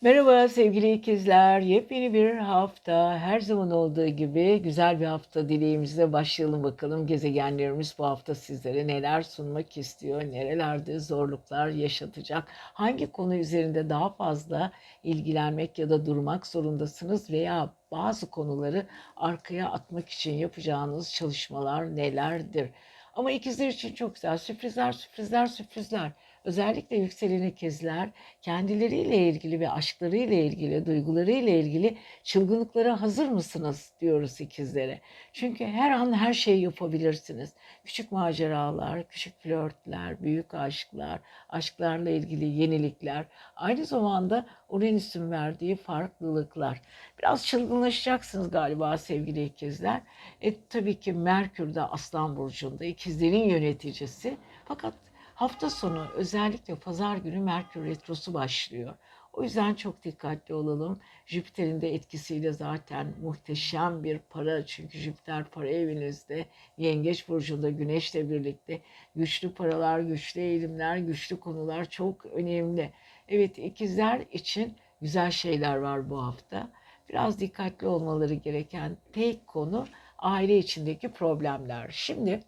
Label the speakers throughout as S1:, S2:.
S1: Merhaba sevgili ikizler. Yepyeni bir hafta. Her zaman olduğu gibi güzel bir hafta dileğimizle başlayalım bakalım. Gezegenlerimiz bu hafta sizlere neler sunmak istiyor, nerelerde zorluklar yaşatacak, hangi konu üzerinde daha fazla ilgilenmek ya da durmak zorundasınız veya bazı konuları arkaya atmak için yapacağınız çalışmalar nelerdir? Ama ikizler için çok güzel sürprizler, sürprizler, sürprizler. Özellikle yükselen ikizler kendileriyle ilgili ve aşklarıyla ilgili, duygularıyla ilgili çılgınlıklara hazır mısınız diyoruz ikizlere. Çünkü her an her şeyi yapabilirsiniz. Küçük maceralar, küçük flörtler, büyük aşklar, aşklarla ilgili yenilikler, aynı zamanda Uranüs'ün verdiği farklılıklar. Biraz çılgınlaşacaksınız galiba sevgili ikizler. E tabii ki Merkür de Aslan Burcu'nda ikizlerin yöneticisi. Fakat Hafta sonu özellikle pazar günü Merkür Retrosu başlıyor. O yüzden çok dikkatli olalım. Jüpiter'in de etkisiyle zaten muhteşem bir para. Çünkü Jüpiter para evinizde, Yengeç Burcu'nda Güneş'le birlikte güçlü paralar, güçlü eğilimler, güçlü konular çok önemli. Evet ikizler için güzel şeyler var bu hafta. Biraz dikkatli olmaları gereken tek konu aile içindeki problemler. Şimdi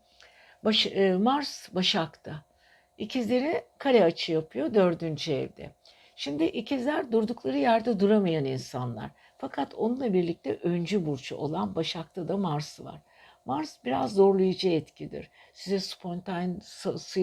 S1: baş, e, Mars Başak'ta. İkizleri kare açı yapıyor dördüncü evde. Şimdi ikizler durdukları yerde duramayan insanlar. Fakat onunla birlikte öncü burcu olan Başak'ta da Mars var. Mars biraz zorlayıcı etkidir. Size spontan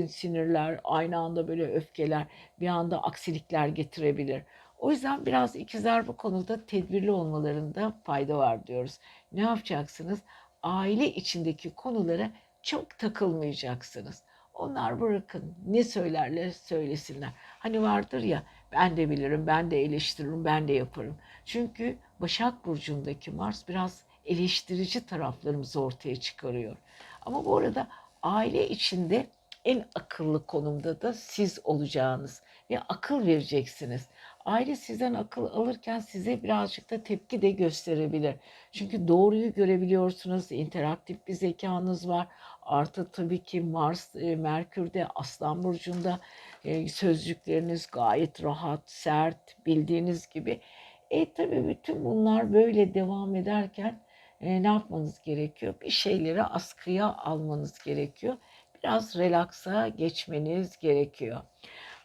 S1: sinirler, aynı anda böyle öfkeler, bir anda aksilikler getirebilir. O yüzden biraz ikizler bu konuda tedbirli olmalarında fayda var diyoruz. Ne yapacaksınız? Aile içindeki konulara çok takılmayacaksınız. Onlar bırakın ne söylerler söylesinler. Hani vardır ya ben de bilirim, ben de eleştiririm, ben de yaparım. Çünkü Başak Burcu'ndaki Mars biraz eleştirici taraflarımızı ortaya çıkarıyor. Ama bu arada aile içinde en akıllı konumda da siz olacağınız ve akıl vereceksiniz. Aile sizden akıl alırken size birazcık da tepki de gösterebilir. Çünkü doğruyu görebiliyorsunuz, interaktif bir zekanız var. Artı tabii ki Mars, e, Merkür'de, Aslan Burcu'nda e, sözcükleriniz gayet rahat, sert, bildiğiniz gibi. E tabii bütün bunlar böyle devam ederken e, ne yapmanız gerekiyor? Bir şeyleri askıya almanız gerekiyor. Biraz relaksa geçmeniz gerekiyor.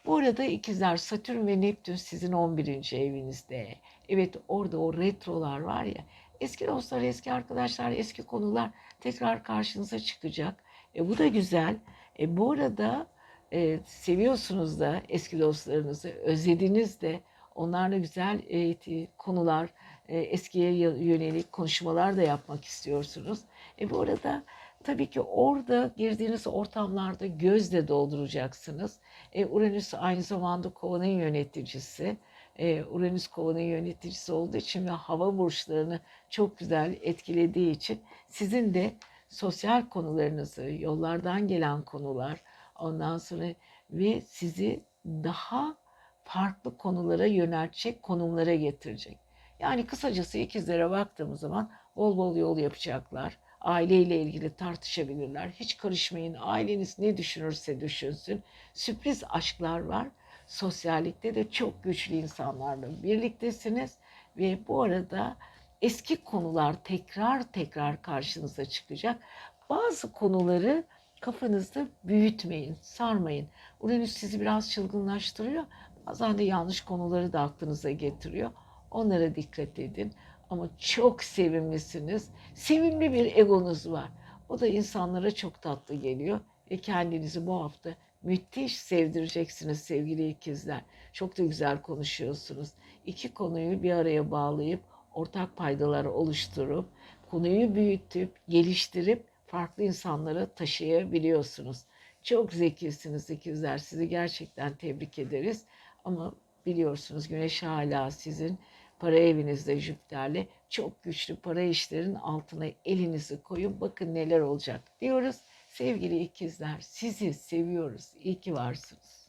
S1: Bu arada ikizler Satürn ve Neptün sizin 11. evinizde. Evet orada o retrolar var ya. Eski dostlar, eski arkadaşlar, eski konular tekrar karşınıza çıkacak. E, bu da güzel. E, bu arada e, seviyorsunuz da eski dostlarınızı, özlediniz de onlarla güzel e, konular, e, eskiye yönelik konuşmalar da yapmak istiyorsunuz. E, bu arada tabii ki orada girdiğiniz ortamlarda gözle dolduracaksınız. E, Uranüs aynı zamanda kovanın yöneticisi. E, Uranüs kovanın yöneticisi olduğu için ve hava burçlarını çok güzel etkilediği için sizin de sosyal konularınızı, yollardan gelen konular, ondan sonra ve sizi daha farklı konulara yöneltecek, konumlara getirecek. Yani kısacası ikizlere baktığımız zaman bol bol yol yapacaklar. Aileyle ilgili tartışabilirler. Hiç karışmayın. Aileniz ne düşünürse düşünsün. Sürpriz aşklar var. Sosyallikte de çok güçlü insanlarla birliktesiniz ve bu arada eski konular tekrar tekrar karşınıza çıkacak. Bazı konuları kafanızda büyütmeyin, sarmayın. Uranüs sizi biraz çılgınlaştırıyor. Bazen de yanlış konuları da aklınıza getiriyor. Onlara dikkat edin. Ama çok sevimlisiniz. Sevimli bir egonuz var. O da insanlara çok tatlı geliyor. Ve kendinizi bu hafta müthiş sevdireceksiniz sevgili ikizler. Çok da güzel konuşuyorsunuz. İki konuyu bir araya bağlayıp ortak paydalar oluşturup konuyu büyütüp geliştirip farklı insanlara taşıyabiliyorsunuz. Çok zekisiniz ikizler. Sizi gerçekten tebrik ederiz. Ama biliyorsunuz güneş hala sizin para evinizde Jüpiter'le çok güçlü para işlerin altına elinizi koyun bakın neler olacak diyoruz. Sevgili ikizler sizi seviyoruz. İyi ki varsınız.